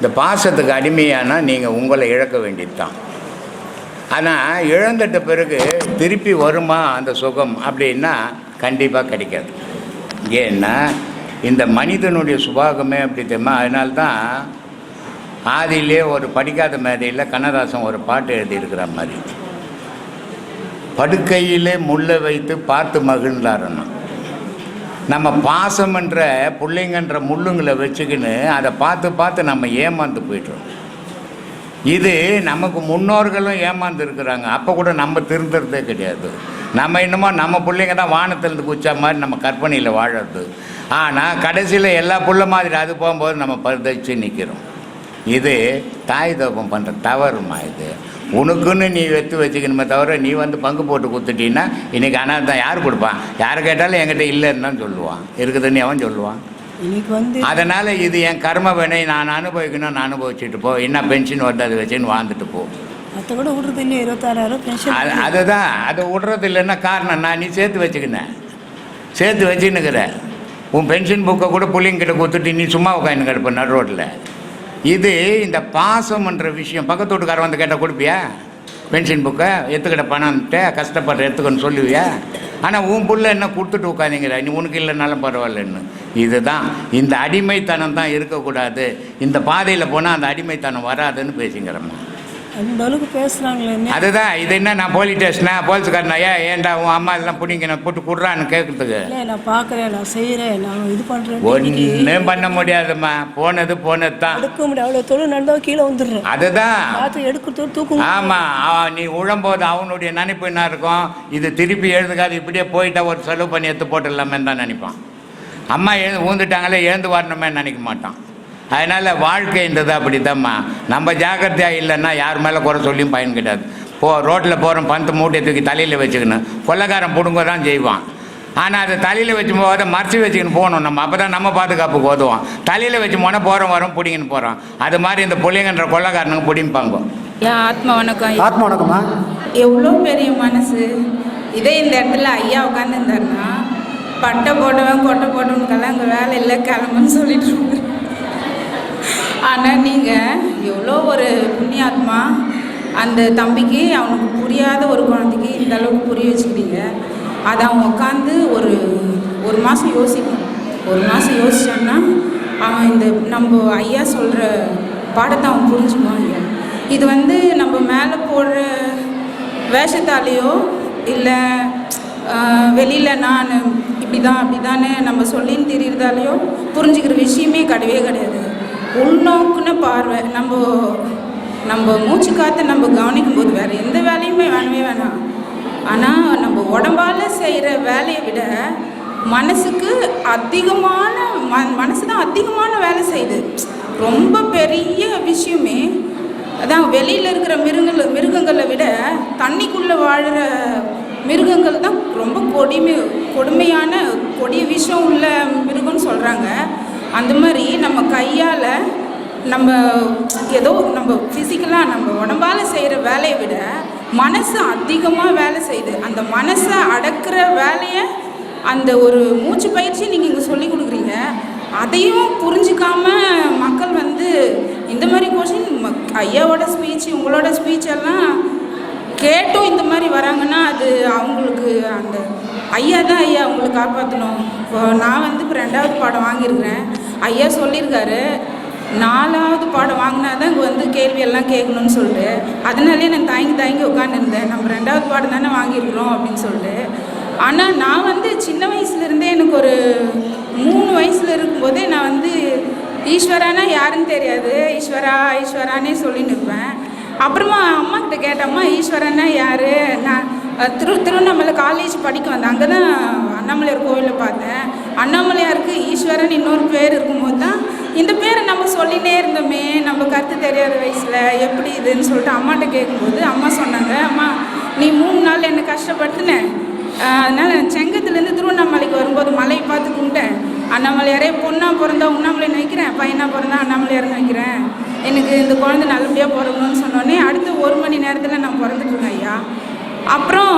இந்த பாசத்துக்கு அடிமையானால் நீங்கள் உங்களை இழக்க வேண்டியது தான் ஆனால் இழந்துட்ட பிறகு திருப்பி வருமா அந்த சுகம் அப்படின்னா கண்டிப்பாக கிடைக்காது. ஏன்னா இந்த மனிதனுடைய சுபாகமே அப்படி தெரியுமா? அதனால்தான் ஆதியிலே ஒரு படிக்காத மேதையில் கண்ணதாசன் ஒரு பாட்டு எழுதியிருக்கிற மாதிரி. படுக்கையிலே முள்ளை வைத்து பார்த்து மகிழ்ந்தாருன்னா நம்ம பாசம்ன்ற பிள்ளைங்கன்ற முள்ளுங்களை வச்சுக்கின்னு அதை பார்த்து பார்த்து நம்ம ஏமாந்து போயிட்டோம். இது நமக்கு முன்னோர்களும் ஏமாந்து இருக்கிறாங்க. அப்போ கூட நம்ம திருந்துறதே கிடையாது. நம்ம இன்னமும் நம்ம பிள்ளைங்க தான் வானத்திலிருந்து குச்சா மாதிரி நம்ம கற்பனையில் வாழறது. ஆனால் கடைசியில் எல்லா புள்ள மாதிரி அது போகும்போது நம்ம பரிதச்சு நிற்கிறோம் இது தாய் தோப்பம் பண்ணுற தவறுமா இது? உனக்குன்னு நீ வெத்து வச்சுக்கணுமே தவிர நீ வந்து பங்கு போட்டு கொடுத்துட்டீங்கன்னா இன்றைக்கி அனாதான் யார் கொடுப்பான்? யாரை கேட்டாலும் என்கிட்ட இல்லைன்னு தான் சொல்லுவான். இருக்குதுன்னு அவன் சொல்லுவான். இன்னைக்கு வந்து அதனால் இது என் கர்ம வினை நான் அனுபவிக்கணும் நான் அனுபவிச்சுட்டு போ. என்ன பென்ஷன் வருது அதை வச்சுன்னு வாழ்ந்துட்டு போ. மற்ற கூட விடுறது இல்லையா இருபத்தாறாயிரம் பென்ஷன் அது அதுதான். அது விட்றது இல்லைன்னா காரணம் நான் நீ சேர்த்து வச்சுக்கினேன். சேர்த்து வச்சுன்னுக்கிற. உன் பென்ஷன் புக்கை கூட பிள்ளைங்கிட்ட கொடுத்துட்டு நீ சும்மா உட்காந்து கிடப்ப நடு ரோட்டில் இது இந்த பாசம்ன்ற விஷயம். பக்கத்து வீட்டுக்காரர் வந்து கேட்டால் கொடுப்பியா? பென்ஷன் புக்கை எத்துக்கிட்ட பணம்ட்டு கஷ்டப்படுற எடுத்துக்கன்னு சொல்லுவியா? ஆனால் உன் புள்ள என்ன கொடுத்துட்டு உட்காந்திங்கிற நீ உனக்கு இல்லைனாலும் பரவாயில்லன்னு. இதுதான். இந்த அடிமைத்தனம் தான் இருக்கக்கூடாது. இந்த பாதையில் போனால் அந்த அடிமைத்தனம் வராதுன்னு பேசிங்கிறம்மா அந்த அளவுக்கு பேசுகிறாங்களே அதுதான் இது என்ன நான் போலீஸ் ஸ்டேஷனா போலீஸ்காரனா ஏன் ஏன்டா உன் அம்மா எல்லாம் பிடிங்க நான் போட்டு குடுறான்னு கேட்குறதுக்கு இல்லை நான் பார்க்குறேன் நான் செய்கிறேன் நான் இது பண்ணுறேன் ஒன்றும் பண்ண முடியாதும்மா. போனது போனது தான் எடுக்க முடியும் அவ்வளோ தொழில் நடந்தால் கீழே வந்துடுறேன். அதுதான். பார்த்து எடுக்கிறதோடு தூக்கும் ஆமாம் நீ உழம்போது அவனுடைய நினைப்பு என்ன இருக்கும்? இது திருப்பி எழுதுக்காது இப்படியே போயிட்டா ஒரு செலவு பண்ணி எடுத்து போட்டுடலாமே தான் நினைப்பான். அம்மா எழுந்து ஊந்துட்டாங்களே எழுந்து வரணுமே நினைக்க மாட்டான். அதனால் வாழ்க்கைன்றது அப்படி தான்மா நம்ம ஜாக்கிரதையாக இல்லைன்னா யார் மேலே குறை சொல்லியும் பயன் கிடையாது. போ ரோட்டில் போகிறோம் பந்து மூட்டை தூக்கி தலையில் வச்சுக்கணும். கொள்ளைக்காரன் பிடுங்க தான் செய்வான். ஆனால் அதை தலையில் வச்சு போகாத மறைச்சி வச்சுக்கின்னு போகணும் நம்ம. அப்போ தான் நம்ம பாதுகாப்புக்கு உதவும் தலையில் வச்சு போனால் போகிறோம் வரோம் பிடிங்கின்னு போகிறோம் அது மாதிரி இந்த பிள்ளைங்கன்ற கொள்ளைக்காரனுங்க பிடிப்பாங்க. என் ஆத்மா வணக்கம் ஆத்மா வணக்கம்மா எவ்வளோ பெரிய மனசு. இதே இந்த இடத்துல ஐயா உட்காந்துருந்தாருன்னா பட்டை போட்டவன் கொட்டை போட்டவனுக்கெல்லாம் அங்கே வேலை இல்லை கிளம்புன்னு சொல்லிட்டு. ஆனால் நீங்கள் எவ்வளோ ஒரு புண்ணியாத்மா. அந்த தம்பிக்கு அவனுக்கு புரியாத ஒரு குழந்தைக்கு இந்த அளவுக்கு புரிய வச்சுக்கிட்டீங்க. அதை அவன் உட்காந்து ஒரு ஒரு மாதம் யோசிக்கணும். ஒரு மாதம் யோசிச்சான்னா அவன் இந்த நம்ம ஐயா சொல்கிற பாடத்தை அவன் புரிஞ்சுக்குவான் ஐயா இது வந்து நம்ம மேலே போடுற வேஷத்தாலேயோ இல்லை வெளியில் நான் இப்படி தான் அப்படி தானே நம்ம சொல்லின்னு தெரியறதாலேயோ புரிஞ்சுக்கிற விஷயமே கிடையவே கிடையாது. உள்நோக்குன பார்வை. நம்ம நம்ம மூச்சு காற்று நம்ம கவனிக்கும் போது வேறு எந்த வேலையுமே வேணவே வேணாம். ஆனால் நம்ம உடம்பால் செய்கிற வேலையை விட மனசுக்கு அதிகமான ம மனசு தான் அதிகமான வேலை செய்யுது. ரொம்ப பெரிய விஷயமே. அதான் வெளியில் இருக்கிற மிருகங்கள் மிருகங்களை விட தண்ணிக்குள்ளே வாழ்கிற மிருகங்கள் தான் ரொம்ப கொடுமை கொடுமையான கொடிய விஷம் உள்ள மிருகம்னு சொல்கிறாங்க அந்த மாதிரி நம்ம கையால் நம்ம ஏதோ நம்ம ஃபிசிக்கலாக நம்ம உடம்பால் செய்கிற வேலையை விட மனசு அதிகமாக வேலை செய்யுது. அந்த மனசை அடக்கிற வேலையை அந்த ஒரு மூச்சு பயிற்சி நீங்கள் இங்கே சொல்லி கொடுக்குறீங்க. அதையும் புரிஞ்சுக்காம மக்கள் வந்து இந்த மாதிரி கொஷின் ஐயாவோட ஸ்பீச் உங்களோட ஸ்பீச் எல்லாம் கேட்டும் இந்த மாதிரி வராங்கன்னா அது அவங்களுக்கு அந்த ஐயா தான் ஐயா அவங்களை காப்பாற்றணும் நான் வந்து இப்போ ரெண்டாவது பாடம் வாங்கியிருக்கிறேன். ஐயா சொல்லியிருக்காரு நாலாவது பாடம் வாங்கினா தான் இங்கே வந்து கேள்வியெல்லாம் கேட்கணும்னு சொல்லிட்டு. அதனாலே நான் தயங்கி தயங்கி உட்காந்துருந்தேன் நம்ம ரெண்டாவது பாடம் தானே வாங்கியிருக்கிறோம் அப்படின்னு சொல்லிட்டு. ஆனால் நான் வந்து சின்ன வயசுலேருந்தே எனக்கு ஒரு மூணு வயசில் இருக்கும்போதே நான் வந்து ஈஸ்வரானா யாருன்னு தெரியாது. ஈஸ்வரா ஈஸ்வரானே சொல்லின்னு இருப்பேன். அப்புறமா அம்மா கிட்ட கேட்டம்மா ஈஸ்வரன்னா யார்? நான் திரு திருவண்ணாமலை காலேஜ் படிக்க வந்தேன். அங்கே தான் அண்ணாமலையார் கோவிலில் பார்த்தேன். அண்ணாமலையாருக்கு ஈஸ்வரன் இன்னொரு பேர் இருக்கும்போது தான் இந்த பேரை நம்ம சொல்லினே இருந்தோமே நம்ம கருத்து தெரியாத வயசில் எப்படி இதுன்னு சொல்லிட்டு அம்மாட்ட கேட்கும்போது அம்மா சொன்னாங்க அம்மா நீ மூணு நாள் என்னை கஷ்டப்படுத்தின. அதனால் செங்கத்துலேருந்து திருவண்ணாமலைக்கு வரும்போது மலையை பார்த்து கும்பிட்டேன். அண்ணாமலையாரே பொண்ணாக பிறந்தா உண்ணாமலைன்னு நினைக்கிறேன் பையனாக பிறந்தா அண்ணாமலையார் நினைக்கிறேன். எனக்கு இந்த குழந்தை நல்லபடியாக பிறக்கணும்னு சொன்னோடனே அடுத்து ஒரு மணி நேரத்தில் நான் பிறந்துட்டுருக்கேன் ஐயா. அப்புறம்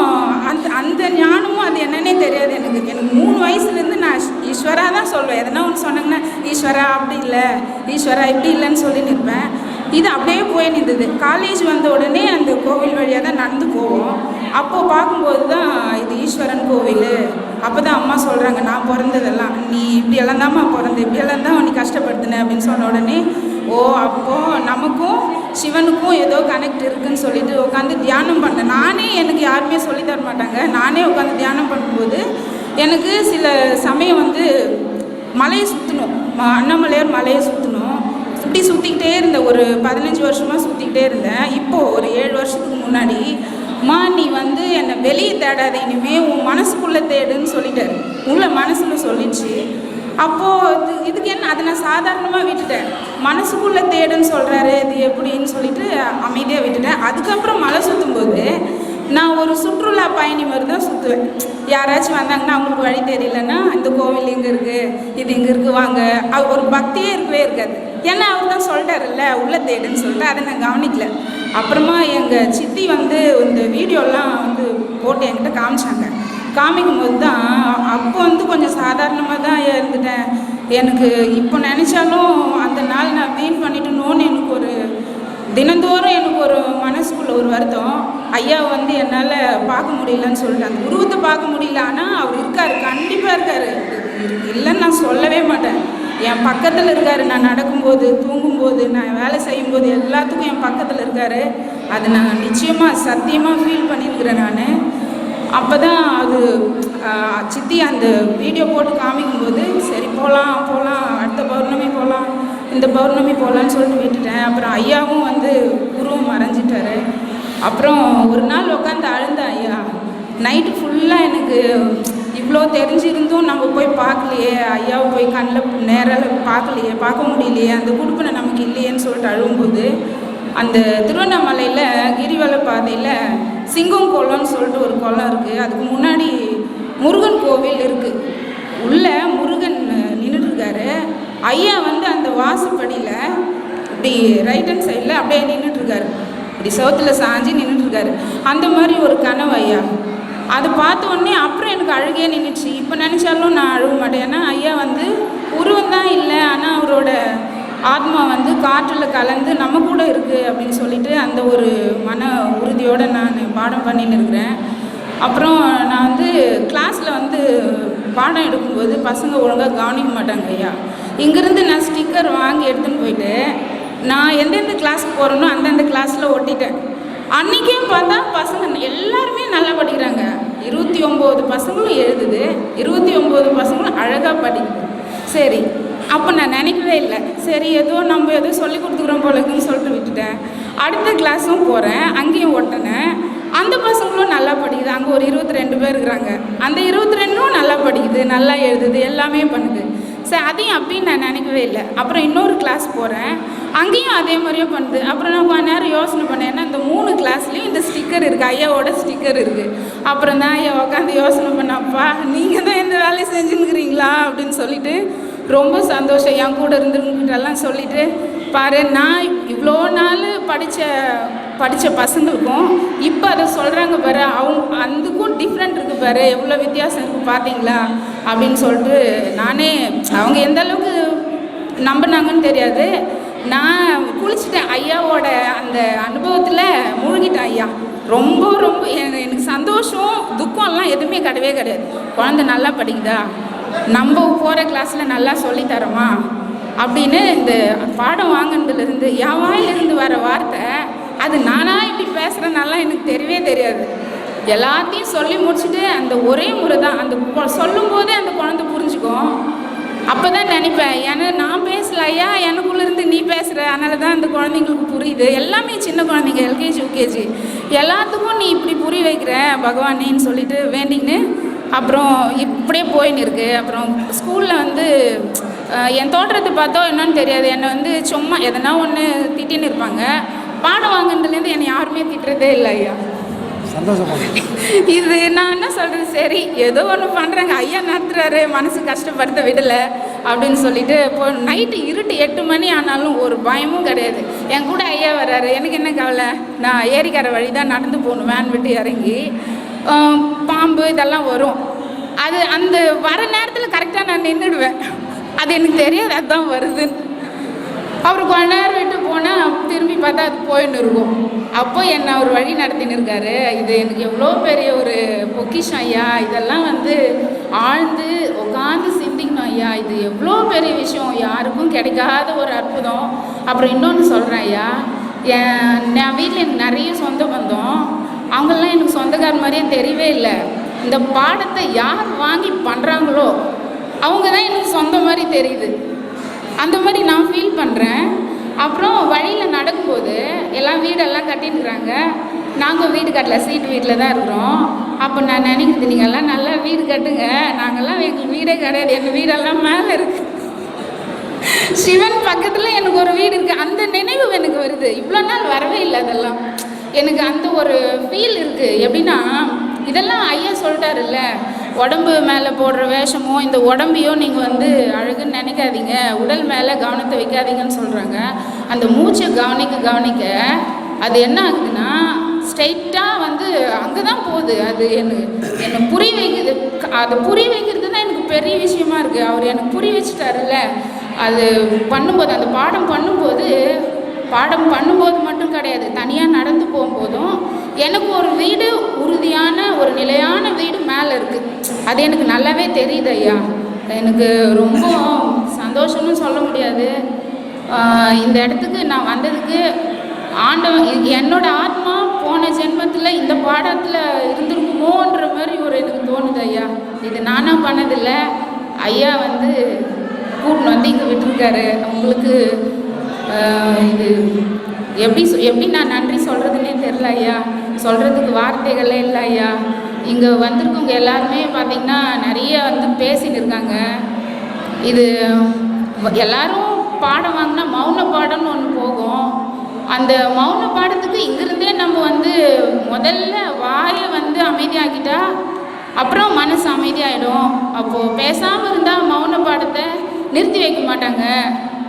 அந்த அந்த ஞானமும் அது என்னன்னே தெரியாது எனக்கு. எனக்கு மூணு வயசுலேருந்து நான் ஈஸ்வரா தான் சொல்வேன். எதனா ஒன்று சொன்னாங்கன்னா ஈஸ்வரா அப்படி இல்லை. ஈஸ்வரா இப்படி இல்லைன்னு சொல்லி நிற்பேன் இது அப்படியே போய் நின்றுது. காலேஜ் வந்த உடனே அந்த கோவில் வழியாக தான் நடந்து போவோம். அப்போது பார்க்கும்போது தான் இது ஈஸ்வரன் கோவில். அப்போ தான் அம்மா சொல்கிறாங்க நான் பிறந்ததெல்லாம் நீ இப்படியெல்லாம் தான்மா பிறந்த இப்படியெல்லாம் தான் நீ கஷ்டப்படுத்தின. அப்படின்னு சொன்ன உடனே ஓ அப்போது நமக்கும் சிவனுக்கும் ஏதோ கனெக்ட் இருக்குன்னு சொல்லிட்டு உட்காந்து தியானம் பண்ணேன். நானே எனக்கு யாருமே சொல்லி தர மாட்டாங்க. நானே உட்காந்து தியானம் பண்ணும்போது எனக்கு சில சமயம் வந்து மலையை சுற்றணும் அண்ணாமலையார் மலையை சுற்றணும் இப்படி சுற்றிக்கிட்டே இருந்தேன் ஒரு பதினஞ்சு வருஷமாக சுற்றிக்கிட்டே இருந்தேன். இப்போது ஒரு ஏழு வருஷத்துக்கு முன்னாடி அம்மா நீ வந்து என்னை வெளியே தேடாத. இனிமே உன் மனசுக்குள்ளே தேடுன்னு சொல்லிட்டாரு உள்ள மனசில் சொல்லிடுச்சு அப்போது இது இதுக்கு என்ன அதை நான் சாதாரணமாக விட்டுட்டேன். மனசுக்குள்ளே தேடுன்னு சொல்கிறாரு இது எப்படின்னு சொல்லிட்டு அமைதியாக விட்டுட்டேன். அதுக்கப்புறம் மலை சுற்றும்போது நான் ஒரு சுற்றுலா பயணி மாதிரி தான் சுற்றுவேன் யாராச்சும் வந்தாங்கன்னா அவங்களுக்கு வழி தெரியலன்னா இந்த கோவில் இங்கே இருக்குது இது இங்கே இருக்குது வாங்க. அவர் ஒரு பக்தியே இருக்கவே இருக்காது. ஏன்னா அவர் தான் சொல்லிட்டாருல்ல உள்ள தேடுன்னு சொல்லிட்டு அதை நான் கவனிக்கல. அப்புறமா எங்கள் சித்தி வந்து இந்த வீடியோலாம் வந்து போட்டு என்கிட்ட காமிச்சாங்க. காமிக்கும் போது தான் அப்போ வந்து கொஞ்சம் சாதாரணமாக தான் இருந்துட்டேன். எனக்கு இப்போ நினச்சாலும் அந்த நாள் நான் வீண் பண்ணிட்டேனோன்னு எனக்கு ஒரு தினந்தோறும் எனக்கு ஒரு மனசுக்குள்ள ஒரு வருத்தம். ஐயா வந்து என்னால் பார்க்க முடியலன்னு சொல்லிட்டு அந்த உருவத்தை பார்க்க முடியல. ஆனால் அவர் இருக்கார் கண்டிப்பாக இருக்கார். இல்லைன்னு நான் சொல்லவே மாட்டேன். என் பக்கத்தில் இருக்கார் நான் நடக்கும்போது தூங்கும்போது நான் வேலை செய்யும்போது எல்லாத்துக்கும் என் பக்கத்தில் இருக்கார். அது நான் நிச்சயமாக சத்தியமாக ஃபீல் பண்ணியிருக்கிறேன் நான். அப்போ தான் அது சித்தி அந்த வீடியோ போட்டு காமிக்கும்போது சரி போகலாம் போகலாம் அடுத்த பௌர்ணமி போகலாம் இந்த பௌர்ணமி போகலான்னு சொல்லிட்டு விட்டுட்டேன். அப்புறம் ஐயாவும் வந்து உருவம் மறைஞ்சிட்டாரு. அப்புறம் ஒரு நாள் உட்காந்து அழுந்தேன் ஐயா நைட்டு ஃபுல்லாக எனக்கு இவ்வளோ தெரிஞ்சிருந்தும் நம்ம போய் பார்க்கலையே ஐயாவை போய் கண்ணில் நேரில் பார்க்கலையே பார்க்க முடியலையே அந்த குடுப்பினை நமக்கு இல்லையேன்னு சொல்லிட்டு அழுகும்போது அந்த திருவண்ணாமலையில் கிரிவல பாதையில் சிங்கம் குளம்னு சொல்லிட்டு ஒரு குளம் இருக்குது அதுக்கு முன்னாடி முருகன் கோவில் இருக்குது உள்ள முருகன் நின்றுட்டு இருக்காரு ஐயா வந்து அந்த வாசப்படியில் இப்படி ரைட் ஹேண்ட் சைடில் அப்படியே நின்றுட்டுருக்காரு இப்படி சவுத்தில் சாஞ்சி நின்றுட்டுருக்காரு அந்த மாதிரி ஒரு கனவு ஐயா. அதை பார்த்த உடனே அப்புறம் எனக்கு அழுகே நின்றுச்சு இப்போ நினச்சாலும் நான் அழுக மாட்டேன். ஏன்னா ஐயா வந்து உருவம் தான் இல்லை. ஆனால் அவரோட ஆத்மா வந்து காற்றில் கலந்து நம்ம கூட இருக்குது அப்படின்னு சொல்லிட்டு அந்த ஒரு மன உறுதியோடு நான் பாடம் பண்ணின்னு இருக்கிறேன். அப்புறம் நான் வந்து கிளாஸில் வந்து பாடம் எடுக்கும்போது பசங்க ஒழுங்காக கவனிக்க மாட்டாங்க ஐயா. இங்கேருந்து நான் ஸ்டிக்கர் வாங்கி எடுத்துன்னு போயிட்டு நான் எந்தெந்த கிளாஸுக்கு போகிறேனோ அந்தந்த கிளாஸில் ஒட்டிட்டேன். அன்றைக்கே பார்த்தா பசங்க எல்லாருமே நல்லா படிக்கிறாங்க. இருபத்தி ஒம்பது பசங்களும் எழுதுது. இருபத்தி ஒம்பது பசங்களும் அழகாக படிக்குது. சரி அப்போ நான் நினைக்கவே இல்லை. சரி ஏதோ நம்ம ஏதோ சொல்லி கொடுத்துக்குறோம் போலக்குன்னு சொல்லிட்டு விட்டுட்டேன். அடுத்த கிளாஸும் போகிறேன் அங்கேயும் ஒட்டினேன். அந்த பசங்களும் நல்லா படிக்குது. அங்கே ஒரு இருபத்தி ரெண்டு பேர் இருக்கிறாங்க. அந்த இருபத்தி ரெண்டும் நல்லா படிக்குது நல்லா எழுதுது எல்லாமே பண்ணுது. சரி அதையும் அப்படின்னு நான் நினைக்கவே இல்லை. அப்புறம் இன்னொரு கிளாஸ் போகிறேன் அங்கேயும் அதே மாதிரியே பண்ணுது. அப்புறம் நான் கொஞ்ச நேரம் யோசனை பண்ணேன். ஏன்னா இந்த மூணு கிளாஸ்லேயும் இந்த ஸ்டிக்கர் இருக்குது ஐயாவோட ஸ்டிக்கர் இருக்குது அப்புறம் தான் ஐயா உட்காந்து யோசனை பண்ணப்பா நீங்கள் தான் இந்த வேலையை செஞ்சுருக்கிறீங்களா அப்படின்னு சொல்லிட்டு ரொம்ப சந்தோஷம். என் கூட இருந்துருங்கிட்டெல்லாம் சொல்லிவிட்டு பாரு நான் இவ்வளோ நாள் படித்த படித்த பசங்களுக்கும் இப்போ அதை சொல்கிறாங்க பாரு அவங்க அதுக்கும் டிஃப்ரெண்ட் இருக்குது பாரு எவ்வளோ வித்தியாசம் இருக்குது பார்த்தீங்களா அப்படின்னு சொல்லிட்டு நானே அவங்க எந்த அளவுக்கு நம்பினாங்கன்னு தெரியாது. நான் குளிச்சுட்டேன். ஐயாவோட அந்த அனுபவத்தில் மூழ்கிட்டேன் ஐயா. ரொம்ப ரொம்ப எனக்கு சந்தோஷம் துக்கம்லாம் எதுவுமே கிடையவே கிடையாது. குழந்தை நல்லா படிக்குதா? நம்ம போகிற கிளாஸில் நல்லா சொல்லித் தரோமா? அப்படின்னு இந்த பாடம் வாங்கினதுலேருந்து என் வாயிலிருந்து வர வார்த்தை அது நானாக இப்படி பேசுகிறனாலாம் எனக்கு தெரியவே தெரியாது. எல்லாத்தையும் சொல்லி முடிச்சுட்டு அந்த ஒரே முறை தான் அந்த சொல்லும் போதே அந்த குழந்தை புரிஞ்சுக்கும். அப்போ தான் நினைப்பேன் ஏன்னா நான் பேசல ஐயா எனக்குள்ளேருந்து நீ பேசுகிற அதனால தான் அந்த குழந்தைங்களுக்கு புரியுது. எல்லாமே சின்ன குழந்தைங்க எல்கேஜி யூகேஜி. எல்லாத்துக்கும் நீ இப்படி புரிய வைக்கிற பகவானேன்னு சொல்லிட்டு வேண்டிங்கன்னு அப்புறம் இப்படியே போயின்னு இருக்கு. அப்புறம் ஸ்கூலில் வந்து என் தோற்றத்தை பார்த்தோ என்னன்னு தெரியாது. என்னை வந்து சும்மா எதனா ஒன்று திட்டின்னு இருப்பாங்க. பாடம் வாங்கினதுலேருந்து என்னை யாருமே திட்டுறதே இல்லை ஐயா. இது நான் என்ன சொல்கிறது சரி ஏதோ ஒன்று பண்ணுறாங்க ஐயா நடத்துறாரு மனசு கஷ்டப்படுத்த விடலை அப்படின்னு சொல்லிட்டு இப்போ நைட்டு இருட்டு எட்டு மணி ஆனாலும் ஒரு பயமும் கிடையாது. என் கூட ஐயா வர்றாரு. எனக்கு என்ன கவலை? நான் ஏரிக்கரை வழி தான் நடந்து போகணும். வேன் விட்டு இறங்கி பாம்பு இதெல்லாம் வரும். அது அந்த வர நேரத்தில் கரெக்டாக நான் நின்றுடுவேன் அது எனக்கு தெரியாது. அதுதான் வருதுன்னு. அவர் கொஞ்ச நேரம் விட்டு போனால் திரும்பி பார்த்தா அது போயின்னு இருக்கும். அப்போ என்னை அவர் வழி நடத்தின்னு இருக்காரு இது எனக்கு எவ்வளோ பெரிய ஒரு பொக்கிஷம் ஐயா. இதெல்லாம் வந்து ஆழ்ந்து உட்காந்து சிந்திக்கணும் ஐயா. இது எவ்வளோ பெரிய விஷயம். யாருக்கும் கிடைக்காத ஒரு அற்புதம். அப்புறம் இன்னொன்று சொல்கிறேன் ஐயா. என் நான் வீட்டில் எனக்கு நிறைய சொந்த பந்தம். அவங்களெலாம் எனக்கு சொந்தக்கார மாதிரியே தெரியவே இல்லை. இந்த பாடத்தை யார் வாங்கி பண்ணுறாங்களோ அவங்க தான் எனக்கு சொந்த மாதிரி தெரியுது. அந்த மாதிரி நான் ஃபீல் பண்ணுறேன் அப்புறம் வழியில் நடக்கும்போது எல்லாம் வீடெல்லாம் கட்டிட்டுருக்காங்க நாங்கள் வீடு கட்டல சீட்டு வீட்டில் தான் இருக்கிறோம். அப்போ நான் நினைக்கிறது நீங்கள்லாம் நல்லா வீடு கட்டுங்க. நாங்கள்லாம் எங்களுக்கு வீடே கிடையாது. எங்கள் வீடெல்லாம் மேலே இருக்குது சிவன் பக்கத்தில் எனக்கு ஒரு வீடு இருக்குது அந்த நினைவு எனக்கு வருது. இவ்வளோ நாள் வரவே இல்லை அதெல்லாம். எனக்கு அந்த ஒரு ஃபீல் இருக்குது எப்படின்னா இதெல்லாம் ஐயா சொல்லிட்டாருல்ல உடம்பு மேலே போடுற வேஷமோ இந்த உடம்பையோ நீங்கள் வந்து அழகுன்னு நினைக்காதீங்க. உடல் மேலே கவனத்தை வைக்காதீங்கன்னு சொல்கிறாங்க அந்த மூச்சை கவனிக்க கவனிக்க அது என்ன ஆகுதுன்னா ஸ்ட்ரைட்டாக வந்து அங்கே தான் போகுது. அது எனக்கு என்னை புரிய வைக்குது. அதை புரிய வைக்கிறது தான் எனக்கு பெரிய விஷயமா இருக்குது அவர் எனக்கு புரி வச்சுட்டாருல்ல. அது பண்ணும்போது அந்த பாடம் பண்ணும்போது பாடம் பண்ணும்போது மட்டும் கிடையாது. தனியாக நடந்து போகும்போதும் எனக்கு ஒரு வீடு உறுதியான ஒரு நிலையான வீடு மேலே இருக்குது அது எனக்கு நல்லாவே தெரியுது ஐயா. எனக்கு ரொம்ப சந்தோஷம்னு சொல்ல முடியாது. இந்த இடத்துக்கு நான் வந்ததுக்கு ஆண்டவன் என்னோட ஆத்மா போன ஜென்மத்தில் இந்த பாடத்தில் இருந்திருக்குமோன்ற மாதிரி ஒரு எனக்கு தோணுது ஐயா. இது நானாக பண்ணதில்லை. ஐயா வந்து கூட்டின்னு வந்து இங்கே விட்டுருக்காரு. உங்களுக்கு இது எப்படி எப்படி நான் நன்றி சொல்கிறதுனே தெரில ஐயா. சொல்கிறதுக்கு வார்த்தைகளே இல்லை ஐயா. இங்கே வந்திருக்கவங்க எல்லாருமே பார்த்திங்கன்னா நிறைய வந்து பேசின்னு இருக்காங்க. இது எல்லாரும் பாடம் வாங்கினா மௌன பாடம்னு ஒன்று போகும். அந்த மௌன பாடத்துக்கு இங்கிருந்தே நம்ம வந்து முதல்ல வாயை வந்து அமைதியாக்கிட்டா அப்புறம் மனசு அமைதியாயிடும். அப்போது பேசாமல் இருந்தால் மௌன பாடத்தை நிறுத்தி வைக்க மாட்டாங்க.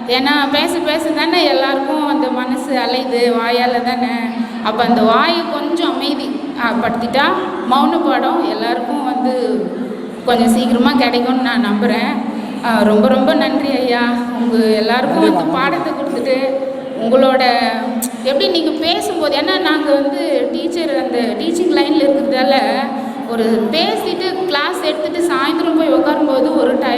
ஏன்னா பேச பேச தானே எல்லாருக்கும் அந்த மனசு அலையுது வாயால் தானே. அப்போ அந்த வாயை கொஞ்சம் அமைதி ஆ, படுத்திட்டா மௌன பாடம் எல்லாருக்கும் வந்து கொஞ்சம் சீக்கிரமாக கிடைக்கும்னு நான் நம்புகிறேன் ரொம்ப ரொம்ப நன்றி ஐயா. உங்கள் எல்லாருக்கும் வந்து பாடத்தை கொடுத்துட்டு உங்களோட எப்படி நீங்கள் பேசும்போது ஏன்னா நாங்கள் வந்து டீச்சர் அந்த டீச்சிங் லைனில் இருக்கிறதால ஒரு பேசிட்டு கிளாஸ் எடுத்துகிட்டு சாயந்தரம் போய் உட்காரும்போது ஒரு ஆஹ்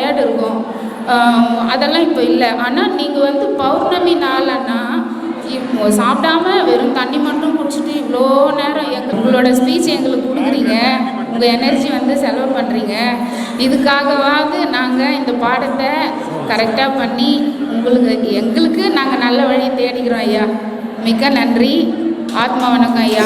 அதெல்லாம் இப்போ இல்லை. ஆனால் நீங்கள் வந்து பௌர்ணமி நாளன்னா இப்போ சாப்பிடாம வெறும் தண்ணி மட்டும் குடிச்சிட்டு இவ்வளோ நேரம் எங்க உங்களோட ஸ்பீச் எங்களுக்கு கொடுக்குறீங்க. உங்கள் எனர்ஜி வந்து செலவு பண்ணுறீங்க இதுக்காகவாவது நாங்கள் இந்த பாடத்தை கரெக்டாக பண்ணி உங்களுக்கு எங்களுக்கு நாங்கள் நல்ல வழியை தேடிக்கிறோம் ஐயா. மிக்க நன்றி. ஆத்மா வணக்கம் ஐயா.